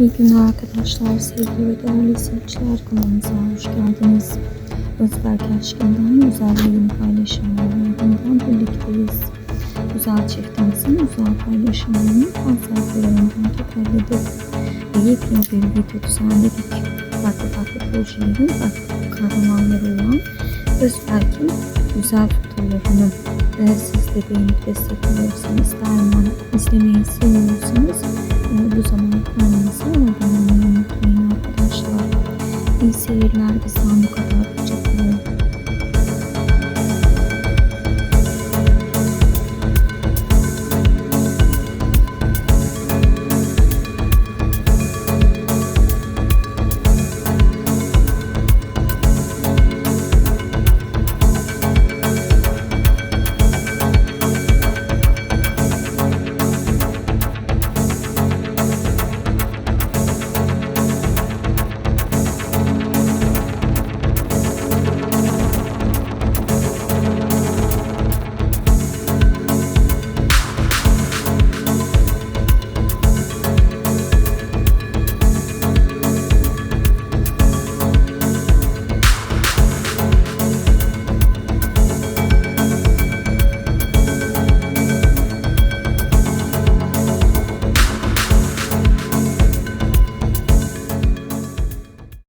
İyi günler arkadaşlar, sevgili ve değerli izleyiciler kanalımıza hoş geldiniz. Özberk Aşkın'dan güzel yayın paylaşımlarından birlikteyiz. Güzel çiftimizin güzel paylaşımlarını sayfalarından toparladık. Ve yepyeni bir video düzenledik. Farklı farklı projelerin farklı kahramanları olan Özberk'in güzel fotoğrafını eğer siz de beğenip destekliyorsanız, daima izlemeyi seviyorsanız İyi seyirler ve sağlıkla.